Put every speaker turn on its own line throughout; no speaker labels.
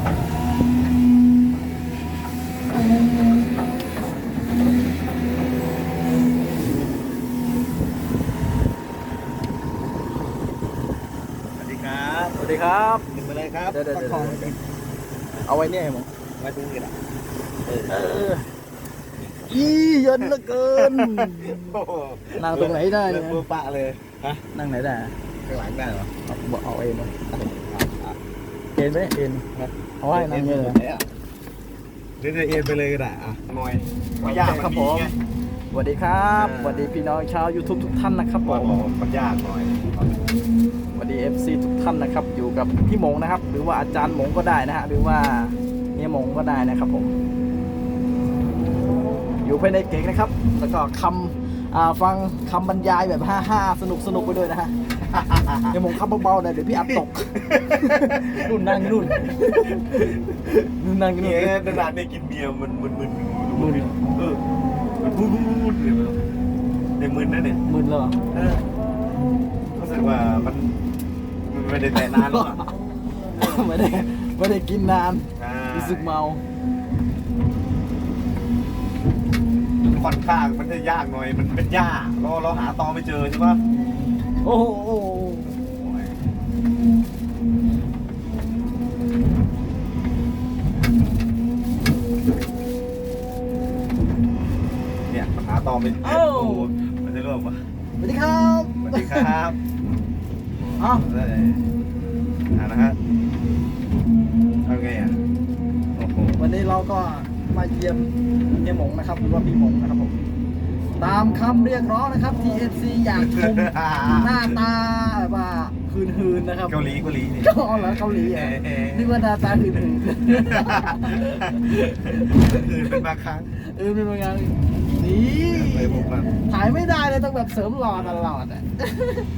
สวัสดีครับ
สวัสดีครับ
ขึ้นมาเลยครับ
เดี๋ยวเดี๋ยว
ประ
เดี๋ยว
คอง
เอาไว้เนี่ยไอ้หมง
มาดูกันอะ
เอออีเย็นเหลือเกิน
โอ้โห
นั่งตรงไหนได้เนี่ย
เปื้อปะเลยฮะ
นั่งไหนได้
ข้างหลังได้เหรอ
เอาบอกเอาเองเลย
อะ
เอ็นไหมเอ็น เอาไว้นั่งเงี้ยเลย
เดี๋ยวจะเอ็นไปเลยก็ได้อะหน่อยมันยาก
ครับ
น
ผม
ไง
สวัสดีครับ
อ่า
สวัสดีพี่น้องชาว YouTube ทุกท่านนะครับผ
บอก
ม
บอกมันยากหน่อย
สวัสดี FC ทุกท่านนะครับ อยู่กับพี่หมงนะครับ หรือว่าอาจารย์หมงก็ได้นะฮะหรือว่าเมียหมงก็ได้นะครับผม อยู่ภายในเก่งนะครับ แล้วก็คำอ่าฟังคำบรรยายแบบฮ่าๆสนุกสนุกๆไปด้วยนะฮะ เดี๋ยวหมงขับเบาๆหน่อยเดี๋ยวพี่อัดตกนู่นนั่งนู่นนู่นนั่งนู่
นี่
น
นานๆได้กินเบียร์มันมึนมึน
มึน
เออมันพูดพูดเลยในมึนนะเนี่ย
มึนแล้วเหรอ
เออรู้สึกว่ามันมันไม่ได้แต่นานแล้วอะ
ไม่ได้ไม่ได้กินนาน
ใช่
รู้สึกเมา
ค่อนข้างมันจะยากหน่อย มันเป็นหญ้าเราเราหาตอไม่เจอใช่ปะ
โอ้โห
โอ้ยเนี่ยมันหาตอไม่
เอ้า
โโหมันจะร่วงปะ
สวัสดีครับ
สวัสดีครับ
เอ้า
ได้อ่านะฮะเอาไงอะโอ้โห
วันนี้เราก็มาเยี่ยมเฮียหมงนะครับหรือว่าพี่หมงนะครับผม ตามคำเรียกร้องนะครับ TFC อยากชมหน้าตาแบบว่าหืนๆนะครับ
เกาหลีเกาหลีนี่
ก็เหรอเกาหลีอะนี่ว่าหน้าตาหืน
คือเป็นบางครั้ง
ๆเออเป็นยังไงนี่
ไปบุกมัน
ถ่ายไม่ได้เลยต้องแบบเสริมหล่อตลอดอะ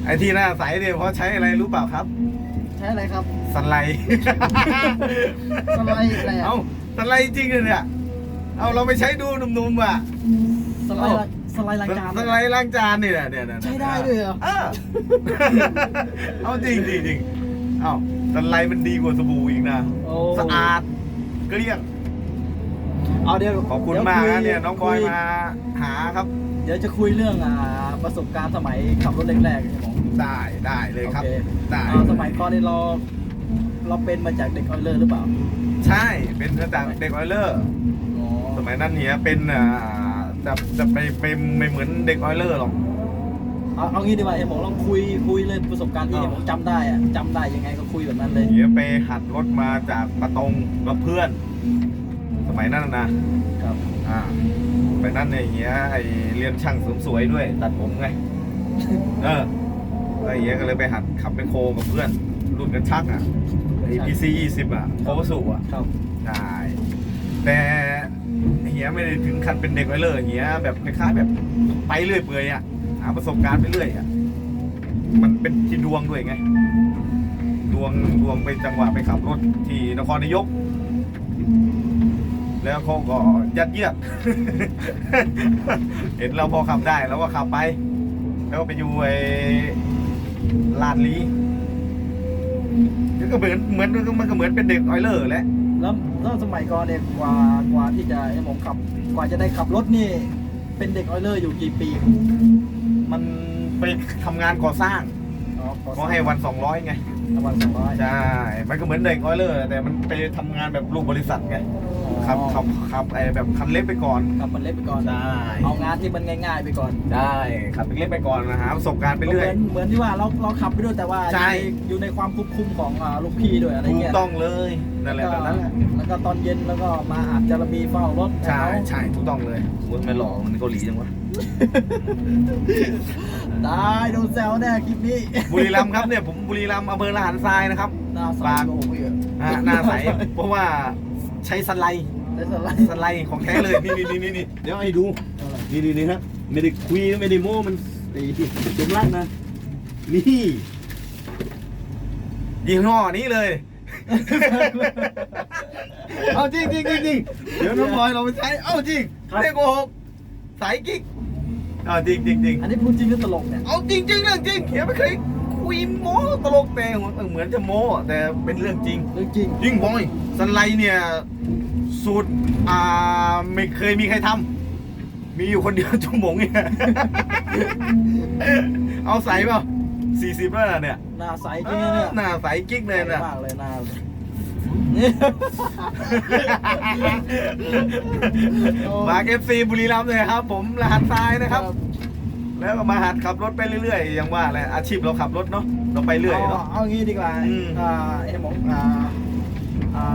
ไอ้ที่หน้าใสเนี่ยเพราะใช้อะไรรู้เปล่าครับ
ใช่อะไรครับ
สไลด์
สไลด์อะไรอะ
เอ้าสไลด์จริงเลยเนี่ยเอาเราไปใช้ดูหนุ่มๆอะ
สไลด์ละ สไลด์ล้างจาน
สไลด์ล้างจานนี่แหละเนี่ยเนี่ย
ใช้ได้ด้วยเหรอ
เออเอาจริงจริงจริงเอ้าสไลด์มันดีกว่าสบู่อีกนะ
โอ้
สะอาดเกลี้ยง
เอาเดี๋ยว
ขอบคุณ
ดี๋ว
มาก
ย
นะเนี่ยน้องบอย
คุ
มาหาครับ
เดี๋ยวจะคุยเรื่องอ่าประสบการณ์สมัยขับรถแรกๆใช่ไหม
ได้ได้เลยครับ
โอเค
ได้
อ่าสมัยก่อนนี่เราเราเป็นมาจากเด็กออยเลอร์หรือเปล่า
ใช่เป็นจากเด็กออยเลอร์
อ๋อ
สมัยนั้นเนี่ยเป็นอ่า จะจะไปเป็นไม่เหมือนเด็กออยเลอร์หรอก
เอาเอางี้ดีกว่าเอ็มบอกลองคุยคุยเลยประสบการณ์ที่
อ้าว
เอ็มบอกจำได้อะจำได้ยังไงก็คุยแบบนั้นเลย
เดี๋ยวไปหัดรถมาจากปะตงกับเพื่อน สมัยนั้นน่ะนะครับอ่าไปนั้นเนี่ยเฮียไอเรียนช่างเสริมสวยด้วย ตัดผมไง เออไอเฮียก็เลยไปหัดขับไปโคกับเพื่อน รุ่นกันชักอะไอพีซียี่สิบอะโคสุอะ
ครับ
ใช่แต่ เฮียไม่ได้ถึงขั้นเป็นเด็กไว้เลยเฮียแบบคล้ายๆแบบไปเรื่อยเปื่อยอะหาประสบการณ์ไปเรื่อยอะมันเป็นที่ดวงด้วยไงดวงดวงไปจังหวะไปขับรถที่นครนายก แล้วเขาก็ยัดเยียดเห็นเราพอขับได้เราก็ขับไป แล้วก็ไปอยู่ไอ้ลาดลีก็เหมือนเหมือนมันก็เหมือนเป็นเด็กออยเลอร์แหละ
แล้วแล้วสมัยก่อนเนี่ยกว่ากว่าที่จะเอ็มบอกขับ กว่าจะได้ขับรถนี่ เป็นเด็กออยเลอร์อยู่กี่ปี
มันไปทำงานก่อสร้าง
อ๋อขอ
เขาให้วัน 200 ไง
วันสองร้อย
ใช่ มันก็เหมือนเด็กออยเลอร์แต่มันไปทำงานแบบลูกบริษัทไงขับขับขับไอ้แบบคันเล็กไปก่อน
ขับมันเล็กไปก่อน
ได้
เอางานที่มันง่ายๆไปก่อน
ได้ขับเล็กๆไปก่อนนะหาประสบการณ์ไปเรื่อย
เหมือนเหมือนที่ว่าเราเราขับไปด้วยแต่ว่า
ใช่
อยู่ในอยู่ในความควบคุมของอ่าลูกพี่ด้วยอะไร
ถูก
เงี้ย
ต้องเลยนั่นแหละ
แล้ว
แบบ
ก็
นั้นแหละ
แล้วก็ตอนเย็นแล้วก็มาอาบจารบีเฝ้ารถ
ใช่ใช่ถูกต้องเลยมึงไม่หล่อเหมันเกาหลีจังวะ
ได้โดนแซวแน่คลิปนี้
บุรีรัมย์ครับเนี่ยผมบุรีรัมย์อำเภอละหารทรายนะครับ
หน้าใส
ฝาก
โอ้โหเยอะ
อ่าหน้าใสเพราะว่าใช้สไลด์
ได้สไลด์
สไลด์ของแท้เลยนี่นี่นี่นี่นี่
เดี๋ยวให้ดู นี่นี่นี่ฮะไม่ได้คุยไม่ได้โม้มันไอ้จมรักนะ นี่
ยี่ห้อนี้เลย
เอาจริงจริงจริงจริง
เดี๋ยวน้องบอยเราไปใช้ เอ้าจริงไม่ได้โกหกสายกิ๊กเอาจริงจริงจริง
อันนี้พูดจริงหรือตลกเนี่ย
เอาจริงจริงเรื่องจริงเฮียไม่เคยคุยโม้ตลกแต่เหมือนจะโม้แต่เป็นเรื่องจริง
เรื่องจริง
ยิ่งบอยสันไลเนี่ยสูตรอ่าไม่เคยมีใครทำมีอยู่คนเดียวจุ๋มหมงเนี่ยเอาใส่เปล่าสี่สิบแล้วนะเนี่ย
หน้าใสจริงนะเนี่ย
หน้าใสกิ๊กเลยนะ
มากเลยหน้า นี่โอ้
มาเอฟซีบุรีรัมย์เลยครับ ผมรหัสทรายนะครับ แล้วก็มาหัดขับรถไปเรื่อยๆอย่างว่าแหละอาชีพเราขับรถเนาะเราไปเรื่อย
เอา
เนาะ
เอางี้ดีกว่า
อืม
อ่าเอ็มบอกอ่าอ่า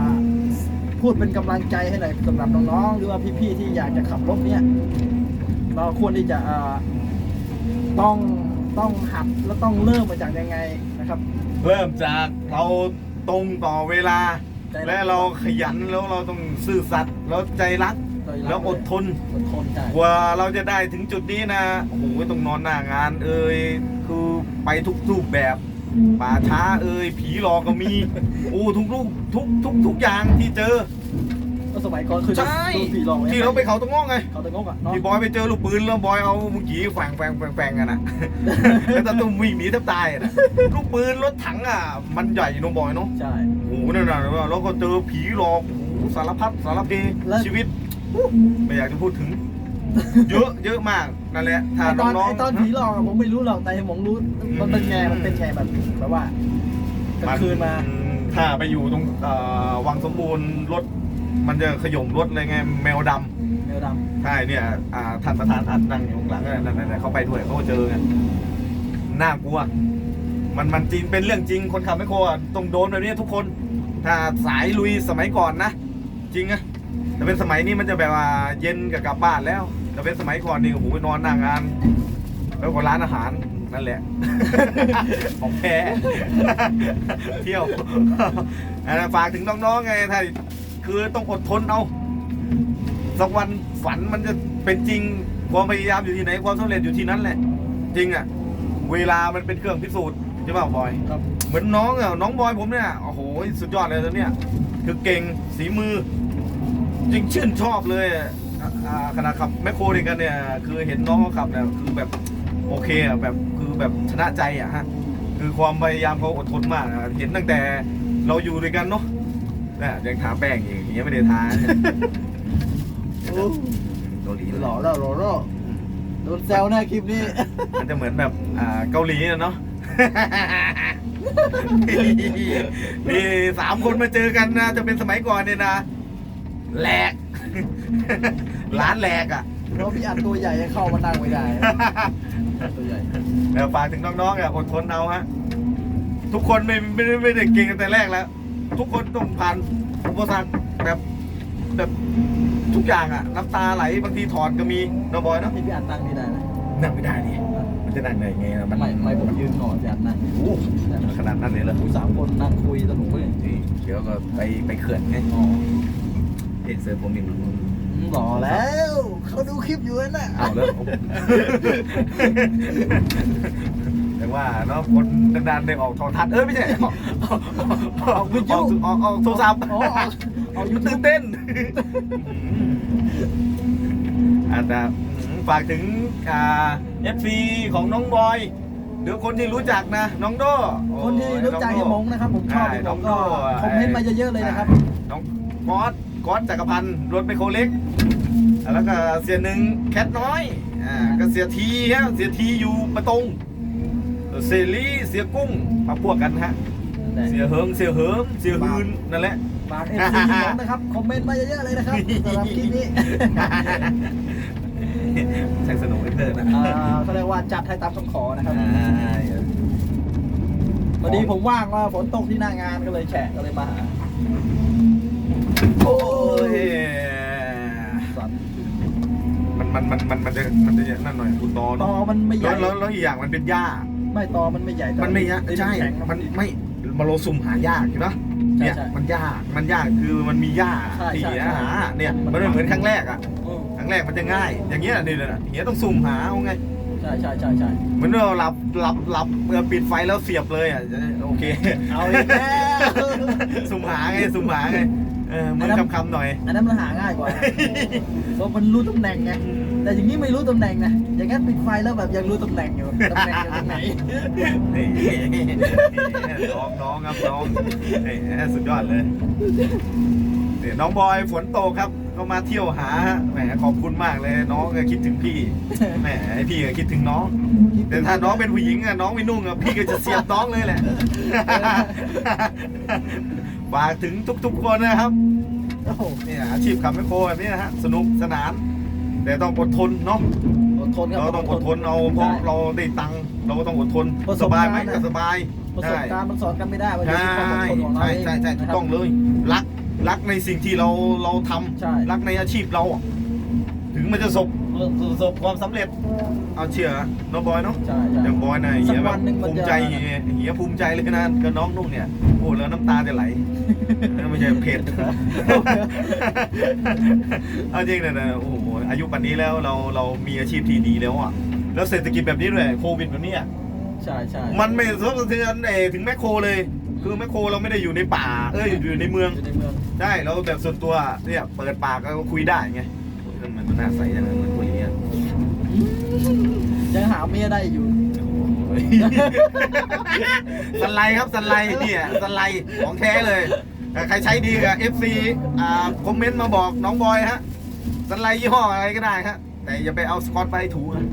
พูดเป็นกำลังใจให้หน่อยสำหรับน้องๆหรือว่าพี่ๆที่อยากจะขับรถเนี่ยเราควรที่จะอ่าต้องต้องหัดแล้วต้องเริ่มมาจากยังไงนะครับ
เริ่มจากเราตรงต่อเวลา
ใจรัก
และเราขยันแล้วเราต้องซื่อสัตย์แล้วใจรัก
ใจรัก
แล้วอดทน
อดทนใจ
กว่าเราจะได้ถึงจุดนี้นะโอ้โหต้องนอนหน้างาน เอ่ยคือไปทุกรูปแบบป่าช้าเอ่ยผีหลอกก็มีโอ้ทุกรูปทุกทุกทุกอย่างที่เจอ
ก็สมัยก่อนเคย
ใช่
โดนผีหลอก
ที่เราไปเขาตะง้องไง
เขาตะงกอะเนาะ
ที่บอยไปเจอลูกปืนแล้วบอยเอามุกี้แฝงแฝงแฝงแฝงกันนะ แล้วตะตุ้มวิ่งหนีแทบตายอะนะลูกปืนรถถังอะมันใหญ่เน้องบอยเนาะ
ใช่
โอ้โห นั่นน่ะแล้วก็เจอผีหลอกโอ้โหสารพัดสารเพ
แล้ว
ชีวิตไม่อยากจะพูดถึง เยอะเยอะมากนั่นแหละถ้า
ไอตอน
น้อง
ไอตอน
ๆ
ผีหลอกอะผมไม่รู้หรอกแต่ผมรู้มันเป็นไงมันเป็นไงแบบแบบว่ากลางคืนมา
ถ้าไปอยู่ตรงเอ่อวังสมบูรณ์รถ มันจะขย่มรถเลยไงแมวดำ
แมวด
ใช่เนี่ยอ่าท่านประธานอัดนั่งอยู่ข้างหลังนั่นนั่นนั่นเขาไปด้วยเขาก็เจอไงน่ากลัว มันมันจริงเป็นเรื่องจริงคนขับไม่โครอะต้องโดนแบบนี้ทุกคน ถ้าสายลุยสมัยก่อนนะ จริงอะแต่เป็นสมัยนี้มันจะแบบว่าเย็นกับกลับบ้านแล้วแต่เป็นสมัยก่อนนี่โอ้โหนอนหน้างาน แล้วก็ร้านอาหารนั่นแหละ ของแพ้เที่ยวอันนั้นฝากถึงน้องๆไงถ้าคือต้องอดทนเอาสักวันฝันมันจะเป็นจริงความพยายามอยู่ที่ไหนความสำเร็จอยู่ที่นั้นแหละ จริงอะ เวลามันเป็นเครื่องพิสูจน์ใช่ป่าวบอย
ครับ
เหมือนน้องอะน้องบอยผมเนี่ยโอ้โหสุดยอดเลยตัวเนี้ยคือเก่งสีมือจริงชื่นชอบเลยอะอ่าขณะขับแมคโครด้วยกันเนี่ย คือเห็นน้องเขาขับเนี่ยคือแบบโอเคอะแบบคือแบบชนะใจอะฮะคือความพยายามเขาอดทนมากอะเห็นตั้งแต่เราอยู่ด้วยกันเนาะเนี่ยยังทาแป้งอีกอย่างเงี้ยไม่ได้ทาเนี่ย
โอ้
เกาหลี
หล่อแล้วหล่อแล้วโดนแซวแน่คลิปนี้
มันจะเหมือนแบบอ่าเกาหลีนะเนาะ นี่สามคนมาเจอกันนะ จะเป็นสมัยก่อนเนี่ยนะแหลก ร้านแหลกอะ
เพราะพี่อัดตัวใหญ่เข้ามานั่งไม่ได้ตัวใหญ่
เดี๋ยวฝากถึงน้องๆอะอดทนเอาฮะทุกคนไม่ไม่ได้ไม่ได้เก่งกันแต่แรกแล้ว ทุกคนต้องผ่านอุปสรรคแบบแบบทุกอย่างอะน้ำตาไหลบางทีถอดก็มีน้องบอยเนาะ
ที่พี่อัดนั่งนี่ได้นะ
นั่งไม่ได้ดิมัน จะนั่งได้ไงล่ะมัน
ไม่ไม่ผมยืนก่อนพี่อัดนั่ง
โอ้โหขนาดนั้นเลยเหรอ
สามคนนั่งคุยสนุกเลย
นี่เดี๋ยวก็ไปไปเขื่อนไง
อ๋อ
เห็นเซิร์ฟผมมีมัน
หล่อแล้ว เขาดูคลิปอยู่นั่นน่ะ
เอาแล้วแต่ว่าเนาะคนนานๆได้ออกโทรทัศน์เออไม่ใช่ออกออกวิทยุออกออกโทรศัพท์
อ๋อเอาเอายู
ตื่
ทูบ
นเต้นอาจจะ ฝากถึงอ่าเอฟซีของน้องบอย หรือคนที่รู้จักนะ น้องโด
คนที่รู้จักเฮียหมงนะครับ ผมชอบ
ใช่
เฮียหม
น้อง
ง
โด
ก็คอมเมนต์มาเยอะๆเลยนะครับ
น้องกอสกอสจักรพันธ์รถไมโครเล็ก แล้วก็เสียหนึ่งแคทน้อยอ่าก็เสียทีฮะเสียทีอยู่ประตงเซรีเสียกุ้งมาพวกกันฮะเสียเฮิงเสียเหิมเสียฮืนนั่นแหละ
ฝากเอฟซีเฮียหมงนะครับ คอมเมนต์มาเยอะๆเลยนะครับสำหรับคลิปนี้
ใช่สนุกเหลือเกินนะ
อ่าเขาเรียกว่าจัดให้ตามคำขอนะครับ
อ่า
พอดีผมว่างว่าฝนตกที่หน้างานก็เลยแฉะก็เลยมาหา
โอ้ย
สัตว์
มันมันมันมันมันจะมันจะนั่นหน่อยคุณตอ
ต
เน
อ
อะ
มันไม่ให
แล้
ญ่
วแล้วแล้วอีกอย่างมันเป็นหญ้า
ไม่ตอมันไม่ใหญ่แต่
มันไม่ยะ
อ้
ใช่
แข็ง
มันไม่มาโลซุ่มหายากเนาะ
ใช่
เนี่ย
ใช่
มันยากมันยากคือมันมีหญ้า
ใช่
ที่
ใช่
หา
ใช่
เนี่ยมันไม่เหมือนครั้งแรกอะ
อืม
ครั้ง แรกมันจะง่าย อย่างเงี้ยนี่เลยนะเงี้ยต้องซุ่มหาเอาไง
ใช่ใช่ใช่ใช่
เหมือนเราหลับหลับหลับเออปิดไฟแล้วเสียบเลยอะโอเค
เอาอีกแล้ว
สุ่มหาไงสุ่มหาไงเออมันคำคำๆหน่อย
อันนั้นมันหาง่ายกว่าเพราะมันรู้ตำแหน่งไงแต่อย่างนี้ไม่รู้ตำแหน่งนะอย่างนั้นปิดไฟแล้วแบบยังรู้ตำแหน่งอยู่ตำแหน่งอยู่ตรงไหน
นี่น้องน้องครับน้องนี่สุดยอดเลยเนี่ยน้องบอยฝนตกครับ ก็มาเที่ยวหาแหมขอบคุณมากเลยน้องก็คิดถึงพี่แหมไอพี่ก็คิดถึงน้อง แต่ถ้าน้องเป็นผู้หญิงอะน้องไม่นุ่งอะพี่ก็จะเสียบน้องเลยแหละฝากถึงทุกๆคนนะครับ
โอ้โห
เนี่ยอาชีพขับแมคโครแบบนี้นะฮะสนุกสนาน แต่ต้องอดทนเนาะ
อดทนครับ
เราต้องอดทนเอาเพราะเราได้ตังค์เราก็ต้องอดทน
ประส
ส
บ
บาย
การณ์
ไหม
นะ
ก็สบาย
ประสบการณ์มันสอนกันไม่ได้ว่าอยู่
ใช่
ที่ความอดทนของเรา
ใช่
เอง
ใช่ใช่ถูก
นะครับ
ต้องเลยรัก รักในสิ่งที่เราเราทำ
ใช่
รักในอาชีพเราอะถึงมันจะประสบประสบความสำเร็จเอาเชื่อน้องบอยเนาะ
ใช่ใช่
อย่างบอยนะเฮีย
สัก
แบ
วั
บ
นหนึ่งมัน
ภูมิ
จะ
ใจเฮียเฮียภูมิใจเลยนะกับน้องนุ่งเนี่ยโอ้แล้วน้ำตาจะไหล ไม่ใช่เผ็ดเอาจริงนะนะโอ้โหอายุปันนี้แล้วเราเรามีอาชีพที่ดีแล้วอะแล้วเศรษฐกิจแบบนี้ด้วยโควิดแบบนี้อะ
ใช่ใช่
มันไม่สะทกสะเทือนเอ่อถึงแมคโครเลย คือแมคโครเราไม่ได้อยู่ในป่า เอ้ยอยู่ในเมือง
อยู่ในเมือง
ใช่เราแบบส่วนตัวเนี่ยเปิดปากก็คุยได้ไงโอ้ยมันมันน่าใสจังเลยมันคุยอย่างเงี้ย
ยังหาเมียได้อยู่
โอ้ยสไลด์ครับสไลด์เนี่ยสไลด์ของแท้เลยเอ่อใครใช้ดีกับ FC อ่าคอมเมนต์มาบอกน้องบอยฮะสไลด์ยี่ห้ออะไรก็ได้ฮะแต่อย่าไปเอาสกอตไปถูนะ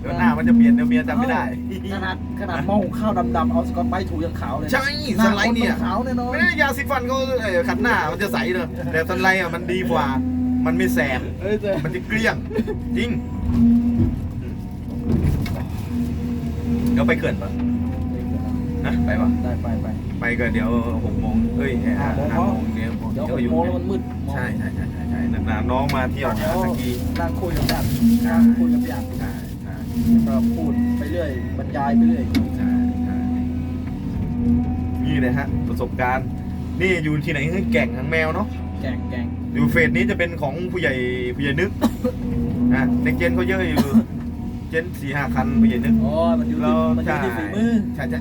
เดี๋ยวหน้ามันจะเปลี่ยนเดี๋ยวเมียจำไม่ได้
ขนาดขนาดหม้อหุงข้าวดำๆเอาสกอตไบรท์ถูยังขาวเลย
ใช่
หน้า
สไลด์เนี่ย
คขาวแน่นอน
ไม่ได้ยาสีฟันเขาเอ่อขัดหน้ามันจะใสเลยแต่สไลด์อะมันดีกว่า มันไม่แสบ
เอ้ยเจ๊
มันจะเกลี้ยง จริงเดี๋ยวไปเกินปะนะไปปะ
ได้ไปไป
ไปก็เดี๋ยวหกโมงเอ้ยห้า
ห้าโมง
เดี๋ยว
เดี๋ยวห
เดี๋ยว
ก
อยู่
โมงแล้วมันมืด
ใช่ใช่ใช่ใช่นานน้องมาเที่ยวหาสักที
นั่งคุยกับญาติ
ใช่
คุยกับญาติ
ใช่ใช่
ก็พูดไปเรื่อยบรรยายไปเรื่อย
ใช่ใช่นี่เลยฮะประสบการณ์ นี่อยู่ที่ไหนคือแก่งหางแมวเนาะ
แกงแกง
อยู่เฟสนี้จะเป็นของผู้ใหญ่ผู้ใหญ่นึกนะในเจนเขาเยอะอยู่เจนสี่ห้าคันผู้ใหญ่นึก
อ้ยมันอยู่ที่มันอยู่ที่ฝีมือ
ใช่ใช่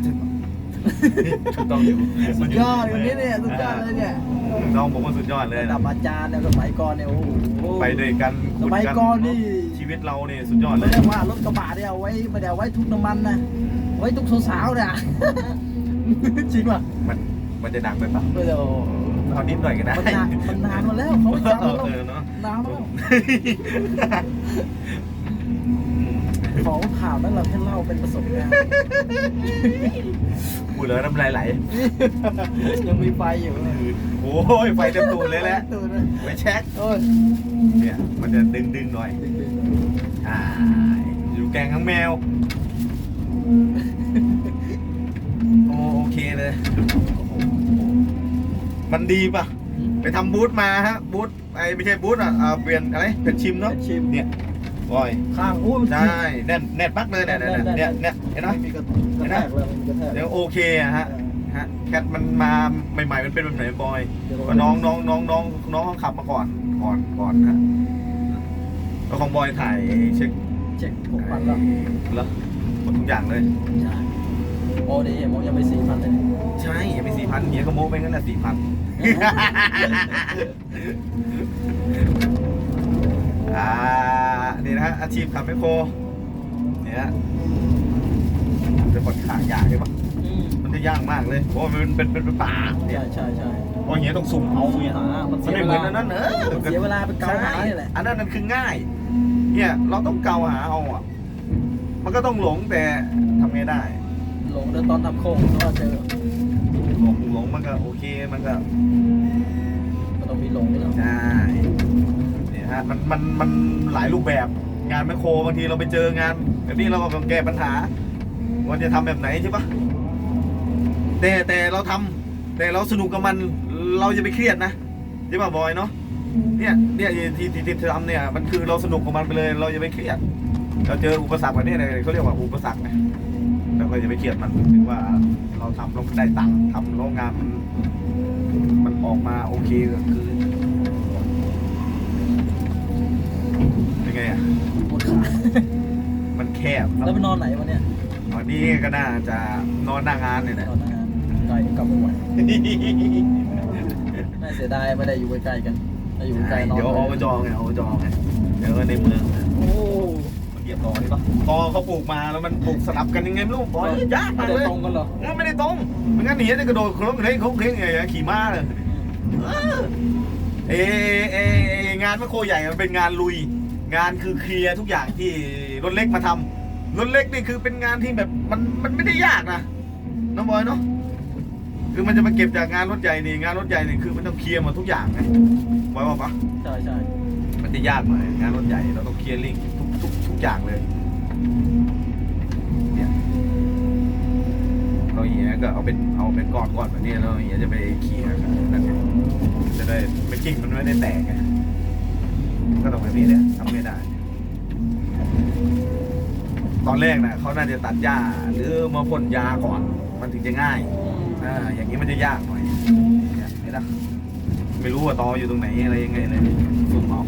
ถูกต้องอยู่
สุดยอดวันนี้เนี่ยสุดยอดเลยเนี่ย
น้องผมว่าสุดยอดเลย
ระ
นะ
ดับอาจารย์เนี่ยสมัยก่อนเนี่ยโอ้โห
ไปด้วยกัน
สมัยก่อนนี่
ชีวิตเราเนี่ยสุดยอดเล
เขา
ย
เรียกว่ารถกระบะเนี่ยเอาไว้ไม่ได้เอาไว้ทุกน้ำมันนะเอาไว้ทุกสาวๆเนี่ย จริงป่ะ
มันมันจะดังไปปะ
ไม่ได้โอ้
เอานิดหน่อยก็ได้
มันนานมันนานมาแล้วเขาไม่จำ
เอ
แล้ว
อเออเนาะ
นานแล้ว ของข่าวนั้นเราแค่เล่าเป็นประสบการณ์
พูดแล้วน้ำลายไหล
ยังมีไฟอยู่เลย
โอ้ยไฟเต็มตูดเลยแหละ
ตูดเลย
ไปเช็ค
โอ้ย
เนี่ยมันจะดึงดึงๆหน่อยใช่อยู่แกงทั้งแมว โอโอเคเลย มันดีป่ะ ไปทำบูธมาฮะบูธไอ้ไม่ใช่บูธอะอ่าเปลี่ยนอะไรเป็นชิมเนาะ
เป็นชิม
เนี่ย บอย
ข้างอู้
ใช่แน่นแน่นปักเลยเนี่ยเนี่ยเนี่ยเนี่ยเห็นไหม
มีกระกระแทกเลยมีกระแทก
เดี๋ยวโอเคอะฮะฮะแคทมันมาใหม่ๆมันเป็นแบบไหนบอยก็น้องน้องน้องน้องน้องเขาขับมาก่อนก่อนก่อนฮะแล้วของบอยถ่ายเช็ค
เช็คหกพันแล้ว
แล้วหมดทุกอย่างเลย
ใช่โอ้ดีมองยังไม่สี่พันเลย
ใช่ยังไม่สี่พันเฮียก็โม้ไปงั้นแหละสี่พันอ่า นี่นะฮะอาชีพขับแมคโครเนี่ยฮะจะปลดขายากใช่ปะ
อืม
มันจะยากมากเลยเพราะว่ามันเป็นเป็นเป็นป่าเนี่ย
ใช่ใช่ใช่
เพราะเฮียต้องสุ่มเอา
เสีย
เนี่ย
หามัน
มัน
เสีย
ไม่
เว
เหมือน
ลา
อันนั้นเออ
มันเสียเวลาไปเกาหานี่แหละ
อันนั้นนั่นคือง่าย เนี่ยเราต้องเกาหาเอาอะ มันก็ต้องหลงแต่ทำไงได้
หลงเดินตอนทำโค้งก็เจอ
หลงหลงมันก็โอเคมันก็
ก็ต้องมีหลงนี่แหละ
ใช่เนะมันมันมันหลายรูปแบบงานแมคโครบางทีเราไปเจองานแบบนี้เราก็ต้องแก้ปัญหาว่าจะทำแบบไหนใช่ปะแต่แต่เราทำแต่เราสนุกกับมันเราจะไปเครียดนะใช่ปะบอยเนาะเนี่ยเนี่ยที่ที่ที่ทำเนี่ยมันคือเราสนุกกับมันไปเลย เราจะไปเครียด เราเจออุปสรรคแบบนี้เลยเขาเรียกว่าอุปสรรคนะเราก็จะไปเครียดมันถึงว่าเราทำเราได้ตังค์ทำโรงงานมันมันออกมาโอเคก็คือ ไงอะ
ปวดขา
มัน
แล้วไปนอนไหนวันเนี้ย
วันนี้ก็น่าจะนอนหน้างานเนี่ยแหละ
นอนงานไกลกลับมาไหวน่าเสียดายไม่ได้อยู่ใกล้ๆกันถ้าอยู่ใกล้ๆนอน
เดี๋ยวอบจไงอบจไงเดี๋ยวในเมือง
โอ้
มันเรียบร้อยปะพอเขาปลูกมาแล้วมันปลูกสลับกันยังไงไม่รู้บอยยาก
ไม่
มาก
ได้
เลย
ตรงกันเหรอ
มันไม่ได้ตรงไม่งั้นหนีจะกระโดดโครงเร่งโครงเร่งไงขี่ม้าเลยเออเอเอเองานแมคโครใหญ่มันเป็นงานลุย งานคือเคลียร์ทุกอย่างที่รถเล็กมาทำรถเล็กนี่คือเป็นงานที่แบบมันมันไม่ได้ยากนะน้องบอยเนาะคือมันจะมาเก็บจากงานรถใหญ่นี่งานรถใหญ่นี่คือมันต้องเคลียร์หมดทุกอย่างไงบอยบอกปะ
ใช่ใช่
มันจะยากหน่อยงานรถใหญ่เราต้องเคลียร์ลิงก์ทุกทุกทุกอย่างเลยเนี่ยเราอย่างเงี้ยก็เอาเป็นเอาเป็นก้อนก้อนแบบนี้แล้วอย่างเงี้ยจะไปเคลียร์กันนั่นไงจะได้ไม่กิ่งมันไม่ได้แตกไง ก็ต้องแบบนี้เนี่ยทำไม่ได้ ตอนแรกนะเขาน่าจะตัดหญ้าหรือมาพ่นยาก่อน มันถึงจะง่ายอ่าอย่างนี้มันจะยากหน่อยเนี่ยเห็นปะไม่รู้ว่าตออยู่ตรงไหนอะไรยังไงเลยสุ่มเอา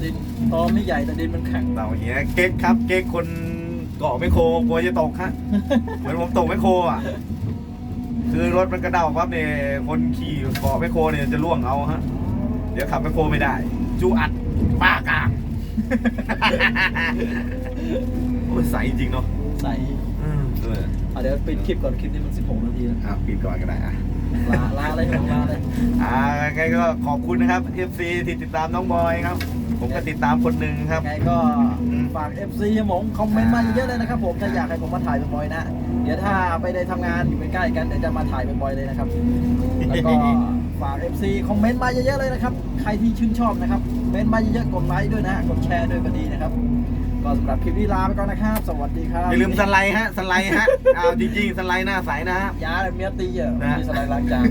ดินตอไม่ใหญ่แต่ดินมันแข็ง
เราอย่างเงี้ยเก๊กครับ เก๊กคนเกาะไม่โคกลัวจะตกฮะเหมือนผมตกไม่โคอะ คือรถมันกระเด้าปั๊บเนี่ยคนขี่เกาะไม่โคเนี่ยจะล่วงเอาฮะ เดี๋ยวขับไม่โคไม่ได้ จูอัดป้ากลาง โอ้ยใสจริงเนาะ
ใส่
อืมเออ
อะเดี๋ยวปิดคลิปก่อนคลิปนี้มัน 16 นาทีแล้ว
อะปิดก่อนก็ได้อะ
ลาลาอะไรของลาเลย
อ่าไงก็ขอบคุณนะครับ FC ที่ติดตามน้องบอยครับ ผมก็ติดตามคนหนึ่งครับ
ไงก็ฝาก FC หมงคอมเมนต์มาเยอะๆเลยนะครับผมถ้าอยากให้ผมมาถ่ายบ่อยๆนะ เดี๋ยวถ้าไปได้ทำงานอยู่ใกล้ๆกันเดี๋ยวจะมาถ่ายบ่อยๆเลยนะครับ แล้วก็ฝาก FC คอมเมนต์มาเยอะๆเลยนะครับ ใครที่ชื่นชอบนะครับเมนต์มาเยอะๆกดไลค์ด้วยนะฮะกดแชร์ด้วยก็ดีนะครับ ก็สำหรับคลิปนี้ลาไปก่อนนะครับ สวัสดีครับ
อย่าลืมสไลด์ฮะสไลด์ฮะเอาจริงๆสไลด์หน้าใสนะฮะ
ยาเมียตีอะ
นะ
มีสไลด์ล้างจาน